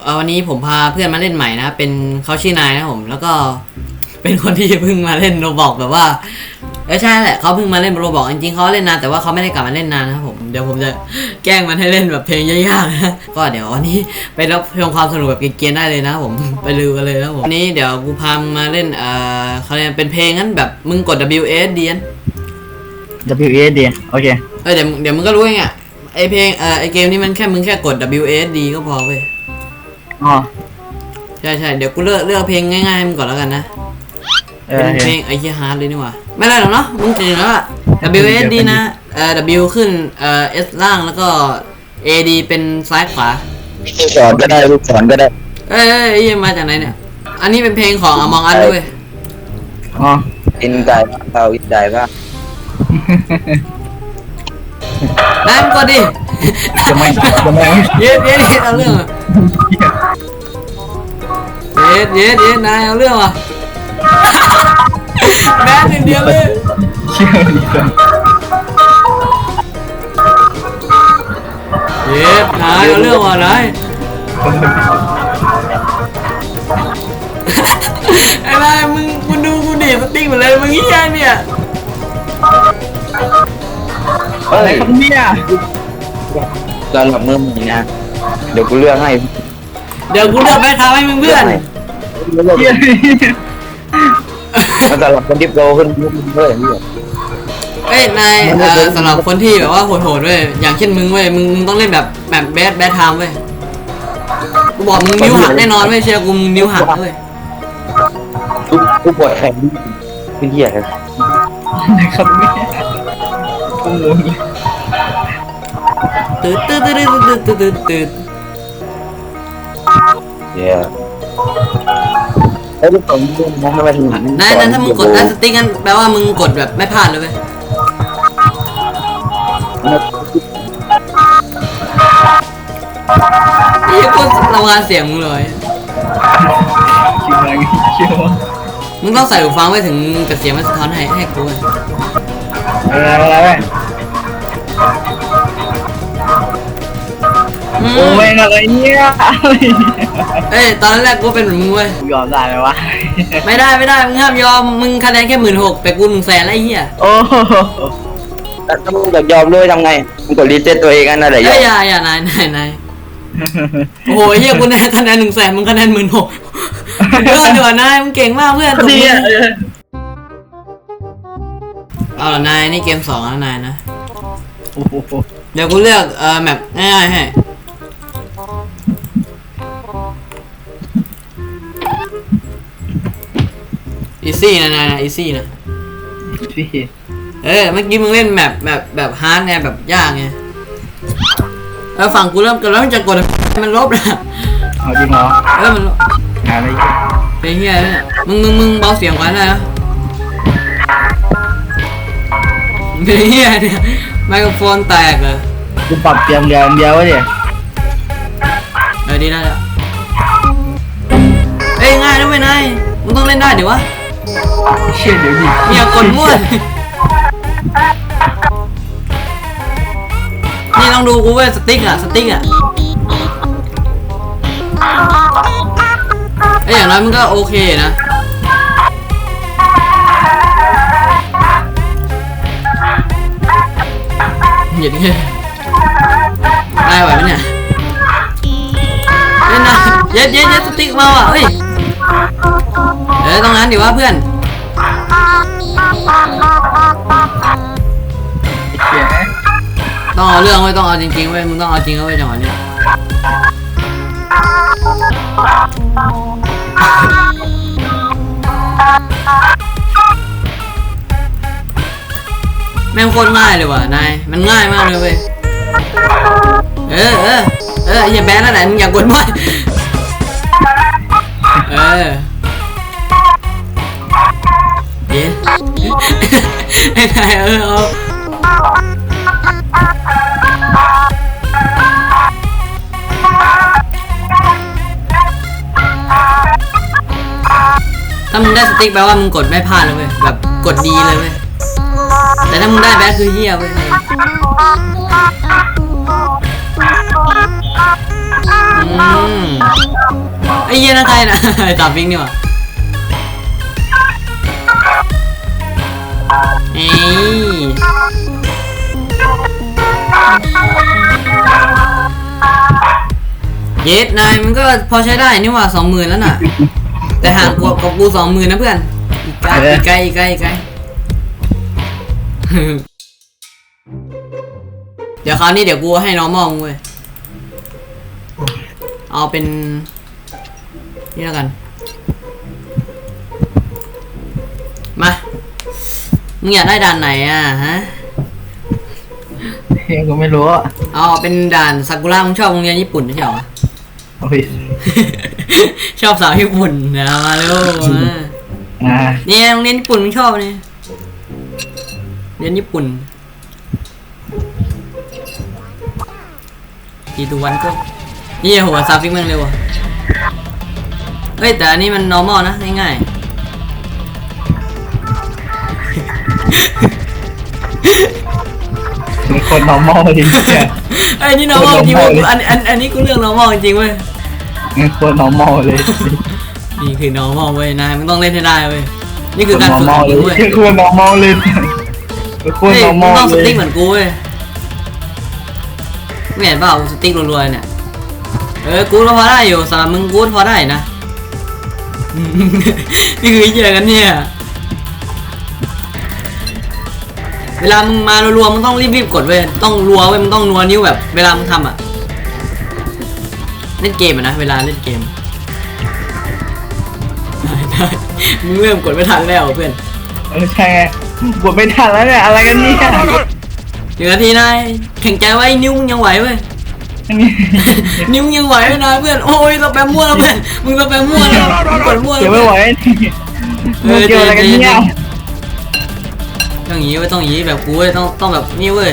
เอ่อวันนี้ผมพาเพื่อนมาเล่นใหม่นะครับเป็นเขาชื่อนายนะครับผม แล้วก็เป็นคนที่เพิ่งมาเล่นโรบอกแบบว่าเออใช่แหละเขาเพิ่งมาเล่นโรบอกจริงๆเขาเล่นนานแต่ว่าเขาไม่ได้กลับมาเล่นนานนะครับผมเดี๋ยวผมจะแกล้งมันให้เล่นแบบเพลงยากๆนะก็เดี๋ยววันนี้ไปรับชมความสนุกแบบเกรียนๆได้เลยนะครับผมไปลือกันเลยนะครับผมวันนี้เดี๋ยวกูพามึงมาเล่นเอ่อเขาเรียกเป็นเพลงนั้นแบบมึงกด W S D N W A D โอเคเออเดี๋ยวเดี๋ยวมึงก็รู้เองอะไอเพลงเออไอเกมนี้มันแค่มึงแค่กด W S D ก็พอเว้ย อ๋อ ใช่ใช่เดี๋ยวกูเลือกเลือกเพลงง่ายๆให้มึงก่อนแล้วกันนะ เออเป็นโอเคเพลงไอ้เหี้ยฮาร์ดเลยนี่หว่าไม่ได้หรอกเนาะมึงเก่งแล้วอะ W S D นะเอ่อ W ขึ้นเอ่อ S ล่างแล้วก็ A D เป็นซ้ายขวา ลูกศรก็ได้ลูกศรก็ได้ เอ้ยเอ้ยไอ้เหี้ยมาจากไหนเนี่ย อันนี้เป็นเพลงของ Among Us ด้วย อ๋อ อินใจบ้างเราอินใจบ้า งได้มึงกดดิจะไม่จะไม่เย็ดเย็ดเย็ดเอาเรื่องอะเย็ดเย็ดเย็ดนายเอาเรื่องว่ะแม่หนึ่งเดียวเลยเชื่อดีกว่าเย็ดนายเอาเรื่องว่ะนายไอ้นายมึงมึงดูกูดิสติ๊กหมดเลยมึงเหี้ยเนี่ย เฮ้อะไรยครับเนี่ยสำหรับมือใหม่นะเดี๋ยวกูเลือกให้เดี๋ยวกูเลือกแม่ทำให้มึงเพื่อนเชื่อมันสำหรับคนที่โปรขึ้นเพื่อนนี่เอ้ยนายเอ่อสำหรับคนที่แบบว่าโหดๆเว้ยอย่างเช่นมึงเว้ยมึงมึงต้องเล่นแบบแบบแบดแบดไทม์เว้ยกูบอกมึงนิ้วหักแน่นอนเว้ยเชียร์กูมึงนิ้วหักเว้ยทุกทุกปล่อยแข่งเป็นเหี้ยเลยอะไรครับเนี่ย โอ้โหตืดตืดตืดตืดตืดตืดตืดเหี้ยแล้วทุกคนดูนะให้มาถึงนายนั้นถ้ามึงกดนั้นสติ๊กกันแปลว่ามึงกดแบบไม่พลาดเลยเว้ยนี่กูรำคาญเสียงมึงเลยเชื่ออะไรเชื่อว่ามึงต้องใส่หูฟังไว้ถึงกับเสียงมันสะท้อนให้ให้กูเว้ ยอะไรอะไรอืมโอ้ยอะไรเนี่ยอะไรเอ้ยตอนแรกกูเป็นเหมือนมึงเว้ยยอมได้ไหมวะ ไม่ได้ไม่ได้มึงห้ามยอมมึงคะแนนแค่หมื่นหกแต่กูหนึ่งแสนแล้วไอ้เหี้ยโอ้โหแล้วถ้ามึงอยากยอมด้วยทำไง มึงกดรีเซ็ตตัวเองกันนั่นแหละยอเอ้ยมอย่าอย่านายนายนายโอ้โหไอ้เหี้ยกูได้คะแนนหนึ่งแสนมึงคะแนนหมื่นหกเยอะดีกว่านายมึงเก่งมากเพื่อนตบดีมืออะ เอาล่ะนายนี่เกมสองแล้วนายนะโอ้โหเดี๋ยวกูเลือกเอ่อแมปง่ายๆให้อีซี่นะนายนะอีซี่นะพี่เออเมื่อกี้มึงเล่นแบบแบบแบบฮาร์ดไงแบบยากไงแล้วฝั่งกูเริ่มกันแล้วมันจะกดมันลบนะเอาจริงเหรอเออมันลบอะไรเป็นเฮียเนี่ยมึงมึงมึงเบาเสียงไว้ได้นะ เป็นเฮียเนี่ยไมโครโฟนแตกเหรอกูปรับเตรียมเดียวเดียวไว้ดิเออดีได้แล้วเอ้ยง่ายนะเว้ยนายมึงต้องเล่นได้เดี๋ยววะเชื่อเดี๋ยวดิอย่ากดมั่วนี่ต้องดูกูเว้ยสติ๊กอะสติ๊กอะเอ้ยอย่างน้อยมึงก็โอเคนะ เยียดเงี้ยได้ไหวไหมเนี่ยเล่นนะเย็ดเย็ดเย็ดสติ๊กมาว่ะเฮ้ยเออต้องงั้นดิวะเพื่อนต้องเอาเรื่องไว้ต้องเอาจริงๆไว้มึงต้องเอาจริงเอาไว้จังหวะเนี้ย แม่งโคตรง่ายเลยว่ะนายมันง่ายมากเลยเว้ยเออเออเอออย่าแบนแล้วไหนมึงอย่ากดมั่วเออเย้ไอ้นายเออเอาถ้ามึงได้สติ๊กแปลว่ามึงกดไม่พลาดเลยเว้ยแบบกดดีเลยเว้ย แต่ถ้ามึงได้แบดคือเหี้ยเว้ยมึงมไอ้เหี้ยน่าใจนะไอ้ตาฟิงนี่ว่าเอ้ยเย็ดนายมันก็พอใช้ได้นี่ว่าสองหมื่นแล้วน่ะ แต่ห่างกว่ากับกูสองหมื่นนะเพื่อนอีกไกลอีกไกลอีกไกล เดี๋ยวคราวนี้เดี๋ยวกูให้น้องมองเว้ย เอาเป็น นี่แล้วกัน มา มึงอยากได้ด่านไหนอะฮะเฮียก็ไม่รู้อะเอาเป็นด่านซากุระมึงชอบโรงเรียนญี่ปุ่นไม่ใช่เหรอ โอ้ย ชอบสาวญี่ปุ่นนะมาเร็วมาอ่า เนี่ยโรงเรียนญี่ปุ่นมึงชอบเนี่ย เรียนญี่ปุ่นกี่ตัววันก็นี่หัวซาฟิกมันเร็วอะเฮ้ยแต่อันนี้มัน normal นะ ง่ายเป็นคน normal จริงๆเนี่ยๆไอ้ยนี่ normal จริงเว้ยอันอันอันนี้กูเรื่อง normal จริงเว้ยเป็นคน normal เลย นี่คือ normal เว้ยนายมึงต้องเล่นให้ได้เว้ยนี่คือคนการฝึกข normal องเลมึยงเว้ยคือคน normal เลย เป็นคนเฮ้ยมึง normal ต้องสเลยติ๊กเหมือนกูเว้ยไม่เห็นเปล่ากูสติ๊กรัวๆเนี่ย เออ กูก็พอได้อยู่สำหรับมึงกูพอได้นะ นี่คือเหี้ยกันเนี่ย เวลามึงมารัวๆมึงต้องรีบๆกดเว้ย ต้องรัวเว้ย มึงต้องรัวนิ้วแบบ เวลามึงทำอะ เล่นเกมอะนะ เวลาเล่นเกม ได้ได้มึงเริ่มกดไม่ทันแล้วเพื่อน เออใช่ไง บทไม่ทันแล้วเนี่ยอะไรกันเนี่ยหนึ่งนาทีนายแข่งใจไว้นิ้วมึงยังไหวเว้ยอันนี้นิ้วมึงยังไหวเลยนะเพื่อนโอ้ยเราแปมมั่วแล้วเพื่อนมึงเราแปมมั่วแล้วมึงกดมั่วเดี๋แล้ยววเพื่ไม่อนไหวมึงเกี่ยวอะไรกันเนี่ยต้องอย่างนี้เว้ยต้องอย่างนี้แบบกูเว้ยต้องต้องแบบนี่เว้ย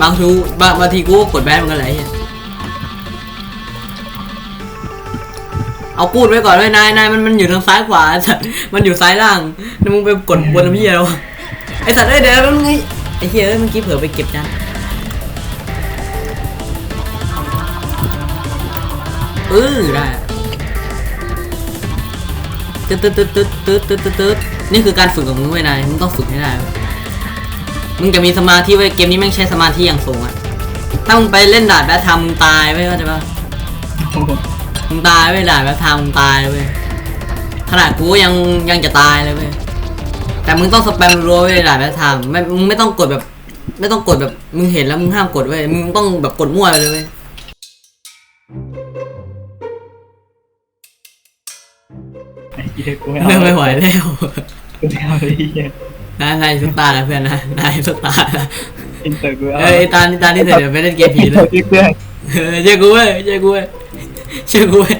บางทีบางบางทีกูก็กดแบนเหมือนกันแหละไอ้เหี้ย เอากูดไว้ก่อนเลยนายนายมันมันอยู่ทางซ้ายขวาสัตว์มันอยู่ซ้ายล่างแล้วมึงไปกดบนน้ำเหี้ยเราไอสัตว์ไอเดี๋ยวมึงไงไอเหี้ยเมื่อกี้เผลอไปเก็บจานเออได้ตึ๊ดตึ๊ดตึ๊ดตึ๊ดตึ๊ดตึ๊ดตึ๊ดนี่คือการฝึกของมึงไว้นายมึงต้องฝึกให้ได้มึงจะมีสมาธิไว้เกมนี้แม่งใช้สมาธิอย่างสูงอะถ้ามึงไปเล่นดาดแบททำมึงตายไม่เข้จะจปะ มึงตายเว้ยด่าแบบทางมึงตายเลยเว้ยขนาดกูยังยังจะตายเลยเว้ยแต่มึงต้องสแปมรัวเว้ยด่าแบบทางไม่มึงไม่ต้องกดแบบ ไม่ต้องกดแบบมึงเห็นแล้วมึงห้ามกดเว้ยมึงต้องแบบกดมั่วไปเลยเว้ยเหี้ยกูไม่เริ่มเอาไม่ไหวแล้วกูไม่เอาเลยเหี้ยนายนายสุดตาร์นะเพื่อนนะนายสุดตาร์นะอินเตอร์กูเอาเอ้ยตานี่ตานี่เสร็จเดี๋ยวไปเล่นเกมผีเลย เพื่อน เออเชื่อกูเว้ยเชื่อกูเว้ย เชื่อกูเว้ย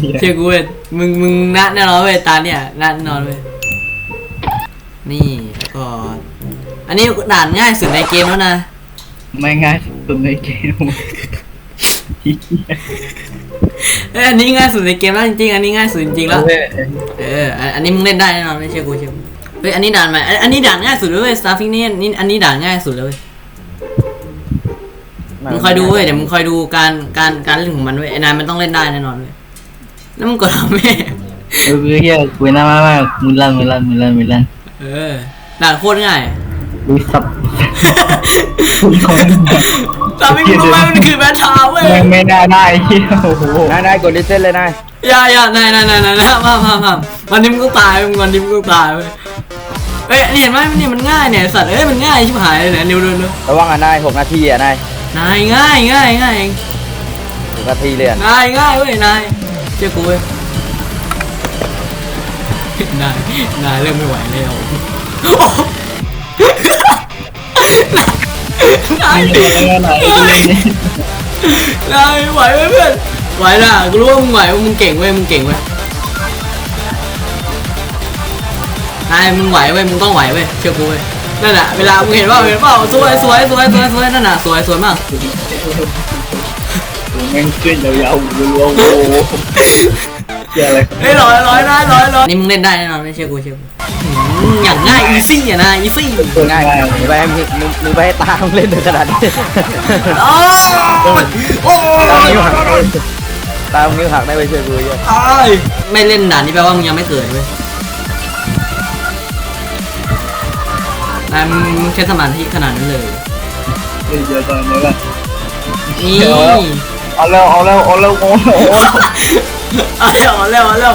เหี้ยเชื่อกูเว้ยมึงมึงนัดแน่นอนเว้ยตาเนี่ยนัดแน่นอนเว้ยนี่แล้วก็อันนี้ด่านง่ายสุดในเกมแล้วนะไม่ง่ายสุดในเกมเหี้ยเอ้ยอันนี้ง่ายสุดในเกมแล้วจริงๆ อันนี้ง่ายสุดจริงๆแล้วเว้ยเอออันอันนี้มึงเล่นได้แน่นอนไม่เชื่อกูเชื่อกูเฮ้ยอันนี้ด่านใหม่อันอันนี้ด่านง่ายสุดเลยเว้ย starting นี่นี่อันนี้ด่านง่ายสุดเลยเว้ย มึงคอยดูเว้ยเดี๋ยวมึงคอยดูการการการเล่นของมันเว้ยไอ้นายมันต้องเล่นได้แน่นอนเว้ยแล้วมึงกดเอาแม่เออเฮียกูน่ามากมากมุนลันมุนลันมุนลันมุนลันเออด่านโคตรง่ายดูสับแต่ไม่รู้ไหมมันคือแบทชาเว้ยไม่ไม่น่าได้เฮียโอ้โหนายนายกดรีเซ็ตเลยนายอย่าอย่านายนายนายนายนายมามามาวันนี้มึงต้องตายมึงวันนี้มึงต้องตายเว้ยเอ้ยนี่เห็นไหมนี่มันง่ายเนี่ยสัตว์เอ้ยมันง่ายชิบหายเลยเนี่ยนิ้วดูดูระวังอะนายหกนาทีอะนาย นายง่ายง่ายง่ายเองหกนาทีเลยอะนายง่ายเว้ยนายเชื่อกูเว้ยนายนายเริ่มไม่ไหวแล้วโอ้โหนายไม่ได้ไหนกูเล่นนี่นายไหวไหมเพื่อนไหวนะกูรู้ว่ามึงไหวว่ามึงเก่งเว้ยมึงเก่งเว้ยนายมึงไหวเว้ยมึงต้องไหวเว้ยเชื่อกูเว้ย นั่นแหละเวลามึงเห็นว่าเห็นเปล่าสวยสวยสวยสวยสวยนั่นน่ะสวยสวยมากแม่งขึ้นยาวๆโอ้โหเชียร์อะไรเฮ้ยร้อยร้อยนะร้อยร้อยนี่มึงเล่นได้แน่นอนไม่เชื่อกูเชื่อกูอืมอย่างง่ายอีซี่อะนะอีซี่ตัวง่ายมึงไปให้มึงมึงมึงไปให้ตามึงเล่นถึงขนาดนี้โอ้ยโอ้ตามยนิ้วหักได้ตามนิ้วหักได้ไปช่วยกูเยอะตายไม่เล่นด่านนี้แปลว่ามึงยังไม่เกิดเว้ย นายมึงมึงใช้สมาธิขนาดนั้นเลยเฮ้ยเดี๋ยวตอน นี้กันนี่เอาแล้วเอาแล้วเอาแล้วโอ้โหเอาเร็วเอาเร็วเอาเร็ว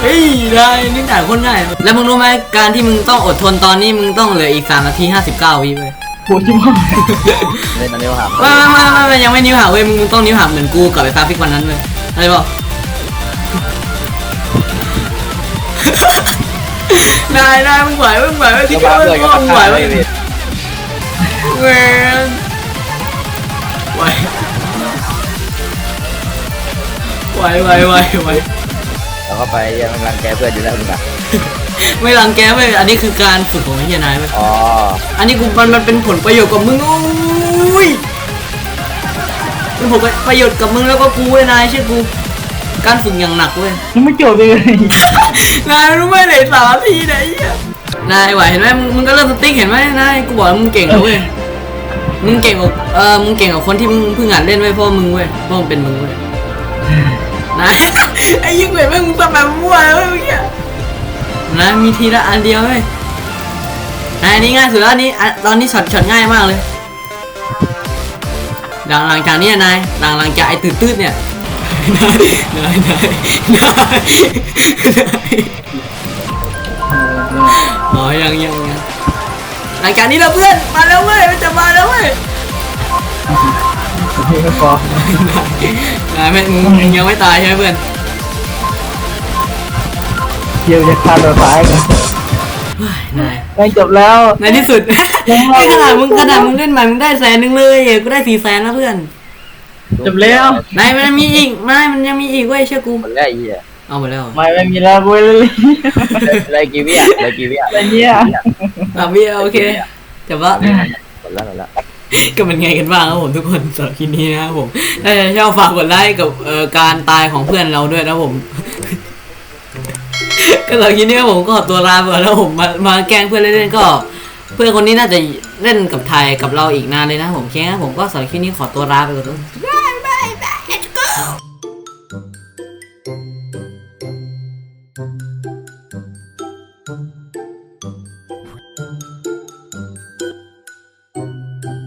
เฮ้ยได้นี่ด่านโคนง่ายแล้วมึงรู้ไหมการที่มึงต้องอดทนตอนนี้มึงต้องเหลืออีก3นาที59วิเว้ยโหชิบหายเล่นตอนนิ้วหักไม่ไม่ไม่ไม่ยังไม่นิ้วหักเว้ยมึงต้องนิ้วหักเหมือนกูกับไอ้ตาฟิกวันนั้นเว้ยอะไรบอก นายนายมึงไหวมึงไหวไหมที่ก็เขามาไม่เพื่อนก็บอกมามึงไหวฆ่าไหมเลยพี่เวนไหวไหวไหวไหวไหวแล้วก็ไปยังรังแกเพื่อนอยู่แล้วมึงอะไม่รังแกเว้ยอันนี้คือการฝึกของไอ้เฮียนายเว้ยอ๋อ อันนี้กูมันมันเป็นผลประโยชน์กับมึงโอ้ยเป็นผลประโยชน์กับมึงแล้วก็กูเว้ยนายเชื่อกู การฝึกอย่างหนักเว้ยยังไม่จบเลยนายรู้ไหมไหนสามนาทีไหนยไอ้เหี้ยนายไหวเห็นไหมมึงมึงก็เริ่มสติ๊กเห็นไหมนายกูบอกแล้วมึงเก่งนะเว้ยมึงเก่งกว่าเออมึงเก่งกว่าคนที่มึงเพิ่งหัดเล่นเว้ยเพราะมึงเว้ยเพราะมันเป็นมึงเว้ยนายไอ้ยิ่งเว้ยแม่งมึงทำแบบมั่วเว้ยเมื่อกี้นายมีทีละอันเดียวเว้ยนายอันนี้ง่ายสุดแล้วอันนี้อะตอนนี้ช็อตช็อตง่ายมากเลยหลังหลังจากนี้อะนายหลังหลังจากไอ้ตื่นตื้นเนี่ย นายนายนายนายอ๋อยังยังยังหลังจากนี้เราเพื่อนมาแล้วเว้ยมันจะมาแล้วเว้ยไม่พอนายไม่มึงยังไม่ตายใช่ไหมเพื่อนเดี๋ยวจะฆ่าตัวตายกันเฮ้ยนายจบแล้วในที่สุดไอ้ขนาดมึงขนาดมึงเล่นใหม่มึงได้แสนหนึ่งเลยกูได้สี่แสนแล้วเพื่อน จบแล้วนายมันมีอีกนายมันยังมีอีกเว้ยเชื่อกูหมดแล้วไอ้เหี้ยเอาหมดแล้วเหรอไม่ไม่มีแล้วกูเลยเลยกี่วิอะเลยกี่วิอะอะไรเนี่ยอะพี่โอเคแต่ว่า หมดแล้วหมดแล้ว ก็เป็นไงกันบ้างครับผมทุกคนสำหรับคลิปนี้นะครับผมถ้าชอบฝากกดไลค์กับเอ่อการตายของเพื่อนเราด้วยนะผม ก็สำหรับคลิปนี้ครับผมก็ขอตัวลาไปก่อนแล้วผมมามาแกล้งเพื่อนเล่นๆก็ เพื่อนคนนี้น่าจะเล่นกับไทยกับเราอีกนานเลยนะผมแค่ผมก็สำหรับคลิปนี้ขอตัวลาไปก่อน